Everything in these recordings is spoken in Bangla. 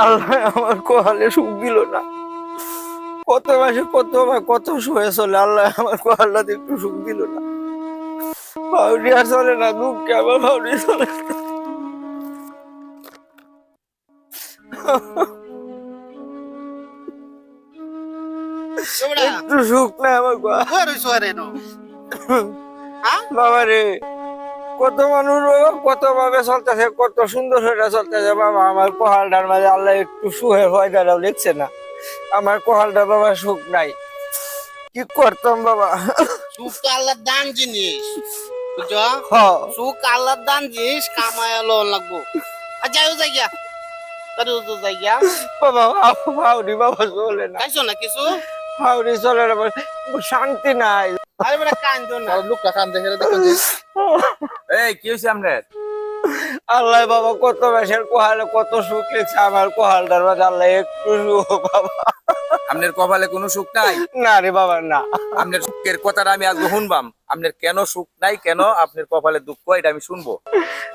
আল্লাহ আমার কোহালে সুখ দিল না। কত মাসে কত মা কত শুয়ে চলে আল্লাহ আমার কোহালটাতে একটু সুখ দিল না। ভাউরি আর চলে না দুঃখে আমার ভাউরি চলে না। একটু সুখ না আমার বাবা রে কত মানুষ কত ভাবে চলতেছে কত সুন্দর হয়ে চলতেছে। বাবা আমার কোহালটার মাঝে আল্লাহ একটু সুখের ফয়দাটাও লিখছে না। আমার কোহালটা বাবা সুখ নাই। কি করতাম বাবা? সুখ তো আল্লাহর দান জিনিস। বুঝছ? হ। সুখ আল্লাহর দান জিনিস কামায় লোন লাগবো। আর যাইও যাই গিয়া। তার তো যাই গিয়া। বাবা হাউরি বাবা চলে না। খাইছো না কিছু? হাউরি চলে না বাবা। শান্তি নাই। আরে বেটা কান্দো না। লোকটা কান দেখে দেখুন এই কি হয়েছে আপনার? আল্লাহ বাবা কত মাসের কোহালে কত সুখ লিখছে আমার কোহালটার মাঝে আল্লাহ একটু সুখ বাবা। আপনার কপালে কোনো সুখ নাই? না রে বাবা না। আপনার সুখের কথাটা আমি আজকে শুনবাম। আপনার কেন সুখ নাই কেন আপনার কপালে দুঃখ এটা আমি শুনব।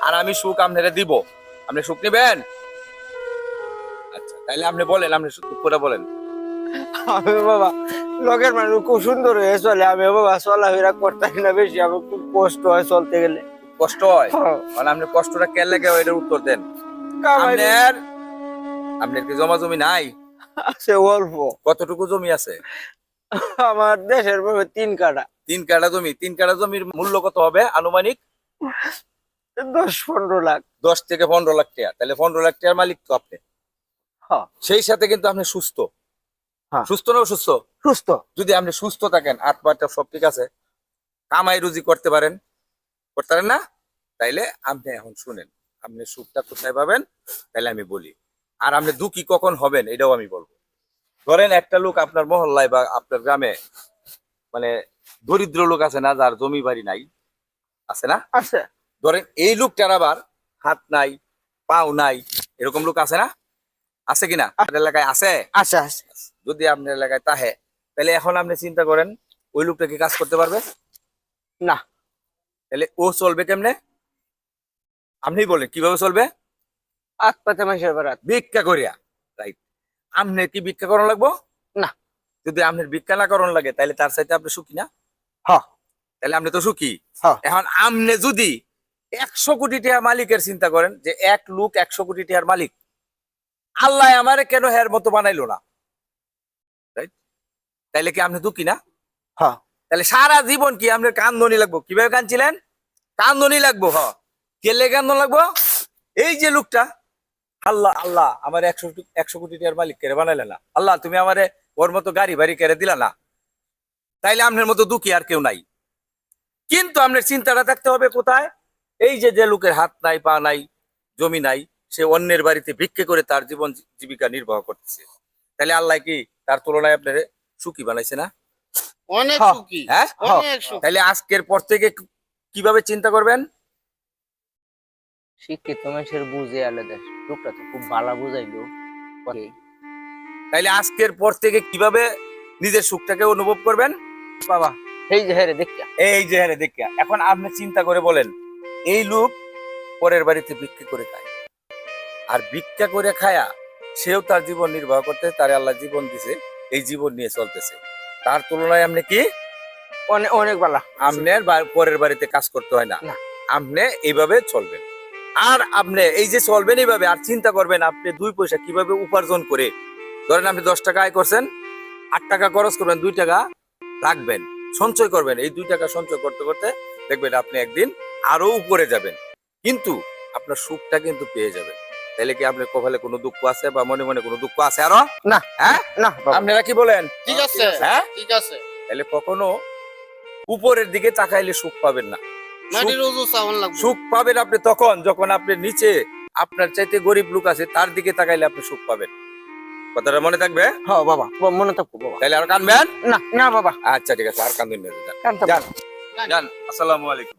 আর আমি সুখ আপনারা দিব। আপনি সুখ নেবেন? আচ্ছা তাহলে আপনি বলেন আপনি দুঃখটা বলেন। আমি বাবা লোকের মানুষ খুব সুন্দর হয়ে চলে। আমি বাবা চলাফেরা করতাম না বেশি আমার খুব কষ্ট হয় চলতে গেলে। কষ্ট হয়? হ্যাঁ, মানে আপনি কষ্টটা কেন লাগে এটার উত্তর দেন? আপনার আপনার কি জমা জমি নাই? আছে অল্প। কতটুকু জমি আছে? আমার দেশের ভাবে তিন কাটা তিন কাটা জমি। তিন কাটা জমির মূল্য কত হবে আনুমানিক? দশ পনেরো লাখ। দশ থেকে পনেরো লাখ টাকা। তাহলে পনেরো লাখ টাকার মালিক তো আপনি। হ্যাঁ। সেই সাথে কিন্তু আপনি সুস্থ। সুস্থ না অসুস্থ? সুস্থ। যদি আপনি সুস্থ থাকেন আট পাঁচটা সব ঠিক আছে কামাই রুজি করতে পারেন করতে পারেন না? তাইলে আপনি এখন শুনেন আপনি সুখটা কোথায় পাবেন? তাইলে আমি বলি। আর আপনি দুঃখী কখন হবেন এটাও আমি বলব। ধরেন একটা লোক আপনার মহল্লায় বা আপনার গ্রামে মানে দরিদ্র লোক আছে না যার জমি বাড়ি নাই আছে না? আছে। ধরেন এই লোকটার আবার হাত নাই পাও নাই এরকম লোক আছে না? আছে কিনা? আপনার এলাকায় আছে? আছে আছে। যদি আপনার এলাকায় তাহে তাহলে এখন আপনি চিন্তা করেন ওই লোকটা কি কাজ করতে পারবে? না। তাহলে ও চলবে কেমনে? আপনি বলেন কীভাবে চলবে? পাতে বেড়াত ভিক্ষা করিয়া। রাইট আপনি কি ভিক্ষা করণ লাগবো? না। যদি আপনার ভিক্ষা না করণ লাগে তাহলে তার সাথে আপনি সুখী না? হ। তাহলে আপনি তো সুখী। এখন আপনি যদি একশো কোটি টাকার মালিকের চিন্তা করেন যে এক লোক একশো কোটি টাকার মালিক আল্লাহ আমারে কেন হের মতো বানাইলো না? তাইলে কি আপনি দুঃখী না? হ তাহলে সারা জীবন কি আপনার কান্দনি লাগবো? কীভাবে কাঁদছিলেন? কান্দনি লাগবো হ। কেলে কান্দন লাগবো? এই যে লোকটা আল্লাহ আল্লাহ আমার একশো একশো কোটি টাকার মালিক কেড়ে বানাইলে না। আল্লাহ তুমি আমারে ওর মতো গাড়ি বাড়ি কেড়ে দিলা না। তাইলে আপনার মতো দুঃখী আর কেউ নাই। কিন্তু আপনার চিন্তাটা থাকতে হবে কোথায়? এই যে যে লোকের হাত নাই পা নাই জমি নাই সে অন্যের বাড়িতে ভিক্ষে করে তার জীবন জীবিকা নির্বাহ করতেছে। তাহলে আল্লাহ কি তার তুলনায় আপনার সুখী বানাইছে না? অনেক সুখী হ্যাঁ? অনেক সুখী। তাহলে আজকের পর থেকে কীভাবে চিন্তা করবেন? শিক্ষিত মানুষের বুঝে আলাদা লোকটা তো খুব ভালো বুঝাইলো। তাইলে আজকের পর থেকে কীভাবে নিজের সুখটাকে অনুভব করবেন? বাবা এই যে হেরে দেখিয়া। এই যে হ্যাঁ দেখিয়া। এখন আপনি চিন্তা করে বলেন এই লোক পরের বাড়িতে ভিক্ষা করে খায়। আর ভিক্ষা করে খায়া সেও তার জীবন নির্বাহ করতে তার আল্লাহ জীবন দিছে। এই জীবন নিয়ে চলতেছে। তার তুলনায় আপনি কি? অনেক অনেক ভালো। আপনার পরের বাড়িতে কাজ করতে হয় না। আপনি এইভাবে চলবেন। আর আপনি এই যে চলবেন এইভাবে আর চিন্তা করবেন আপনি দুই পয়সা কীভাবে উপার্জন করে ধরেন আপনি দশ টাকা আয় করছেন আট টাকা খরচ করবেন দুই টাকা রাখবেন সঞ্চয় করবেন। এই দুই টাকা সঞ্চয় করতে করতে দেখবেন আপনি একদিন আরও উপরে যাবেন। কিন্তু আপনার সুখটা কিন্তু পেয়ে যাবেন। তাহলে কি আপনার কপালে কোনো দুঃখ আছে বা মনে মনে কোনো দুঃখ আছে আরও? না। হ্যাঁ? না আপনারা কি বলেন? ঠিক আছে হ্যাঁ? ঠিক আছে। তাহলে কখনো উপরের দিকে তাকাইলে সুখ পাবেন না। সুখ পাবেন আপনি তখন যখন আপনি নিচে আপনার চাইতে গরিব লোক আছে তার দিকে তাকাইলে আপনি সুখ পাবেন। কথাটা মনে থাকবে? হ্যাঁ বাবা বাবা, মনে থাকব বাবা। তাহলে আর কানবেন? না না বাবা। আচ্ছা ঠিক আছে আর কান্দুন না। যান যান আসসালামু আলাইকুম।